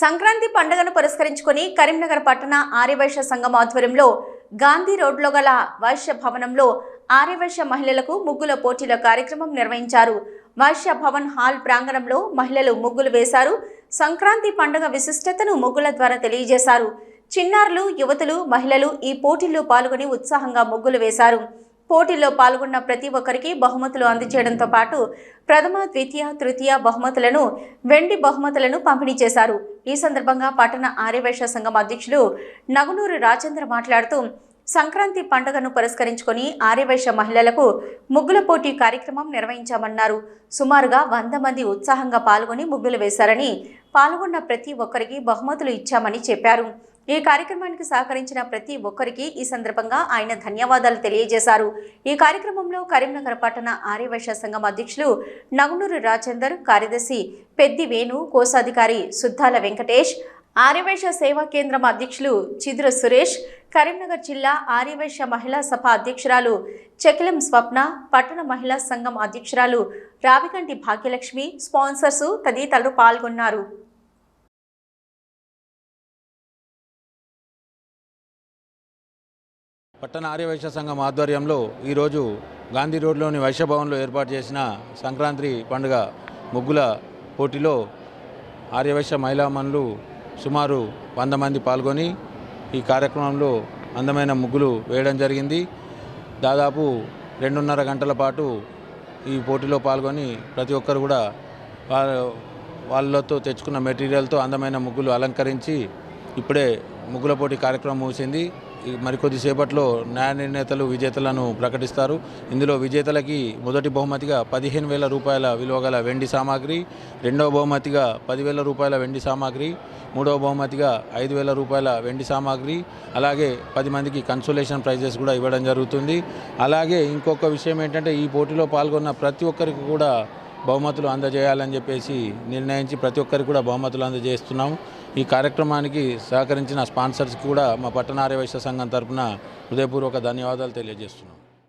సంక్రాంతి పండుగను పురస్కరించుకొని కరీంనగర్ పట్టణ ఆర్యవైశ్య సంఘం ఆధ్వర్యంలో గాంధీ రోడ్లో గల వైశ్య భవనంలో ఆర్యవైశ్య మహిళలకు ముగ్గుల పోటీల కార్యక్రమం నిర్వహించారు. వైశ్య భవన్ హాల్ ప్రాంగణంలో మహిళలు ముగ్గులు వేశారు. సంక్రాంతి పండుగ విశిష్టతను ముగ్గుల ద్వారా తెలియజేశారు. చిన్నారులు యువతులు మహిళలు ఈ పోటీల్లో పాల్గొని ఉత్సాహంగా ముగ్గులు వేశారు. పోటీల్లో పాల్గొన్న ప్రతి ఒక్కరికి బహుమతులు అందజేయడంతో పాటు ప్రథమ ద్వితీయ తృతీయ బహుమతులను వెండి బహుమతులను పంపిణీ చేశారు. ఈ సందర్భంగా పట్టణ ఆర్యవైశ్య సంఘం అధ్యక్షులు నగునూరు రాజేంద్ర మాట్లాడుతూ సంక్రాంతి పండుగను పురస్కరించుకొని ఆర్యవైశ్య మహిళలకు ముగ్గుల పోటీ కార్యక్రమం నిర్వహించామన్నారు. సుమారుగా వంద మంది ఉత్సాహంగా పాల్గొని ముగ్గులు వేశారని పాల్గొన్న ప్రతి ఒక్కరికి బహుమతులు ఇచ్చామని చెప్పారు. ఈ కార్యక్రమానికి సహకరించిన ప్రతి ఒక్కరికి ఈ సందర్భంగా ఆయన ధన్యవాదాలు తెలియజేశారు. ఈ కార్యక్రమంలో కరీంనగర్ పట్టణ ఆర్యవైశ్య సంఘం అధ్యక్షులు నగునూరు రాజేందర్ కార్యదర్శి పెద్ది వేణు కోశాధికారి సుద్దాల వెంకటేష్ ఆర్యవైశ్య సేవా కేంద్రం అధ్యక్షులు చిద్ర సురేష్ కరీంనగర్ జిల్లా ఆర్యవైశ్య మహిళా సభ అధ్యక్షురాలు చెకిలం స్వప్న పట్టణ మహిళా సంఘం అధ్యక్షురాలు రావికంటి భాగ్యలక్ష్మి స్పాన్సర్సు తదితరులు పాల్గొన్నారు. పట్టణ ఆర్యవైశ్య సంఘం ఆధ్వర్యంలో ఈరోజు గాంధీ రోడ్లోని వైశ్యభవన్లో ఏర్పాటు చేసిన సంక్రాంతి పండుగ ముగ్గుల పోటీలో ఆర్యవైశ్య మహిళామణులు సుమారు వంద మంది పాల్గొని ఈ కార్యక్రమంలో అందమైన ముగ్గులు వేయడం జరిగింది. దాదాపు రెండున్నర గంటల పాటు ఈ పోటీలో పాల్గొని ప్రతి ఒక్కరు కూడా వాళ్ళ వాళ్ళతో తెచ్చుకున్న మెటీరియల్తో అందమైన ముగ్గులు అలంకరించి ఇప్పుడే ముగ్గుల పోటీ కార్యక్రమం ముగిసింది. ఈ మరికొద్ది సేపట్లో న్యాయ నిర్ణేతలు విజేతలను ప్రకటిస్తారు. ఇందులో విజేతలకి మొదటి బహుమతిగా పదిహేను వేల రూపాయల విలువ గల వెండి సామాగ్రి రెండవ బహుమతిగా పదివేల రూపాయల వెండి సామాగ్రి మూడవ బహుమతిగా ఐదు వేల రూపాయల వెండి సామాగ్రి అలాగే పది మందికి కన్సోలేషన్ ప్రైజెస్ కూడా ఇవ్వడం జరుగుతుంది. అలాగే ఇంకొక విషయం ఏంటంటే ఈ పోటీలో పాల్గొన్న ప్రతి ఒక్కరికి కూడా బహుమతులు అందజేయాలని చెప్పేసి నిర్ణయించి ప్రతి ఒక్కరికి కూడా బహుమతులు అందజేస్తున్నాము. ఈ కార్యక్రమానికి సహకరించిన స్పాన్సర్స్కి కూడా మా పట్టణ ఆర్యవైశ్య సంఘం తరపున హృదయపూర్వక ధన్యవాదాలు తెలియజేస్తున్నాం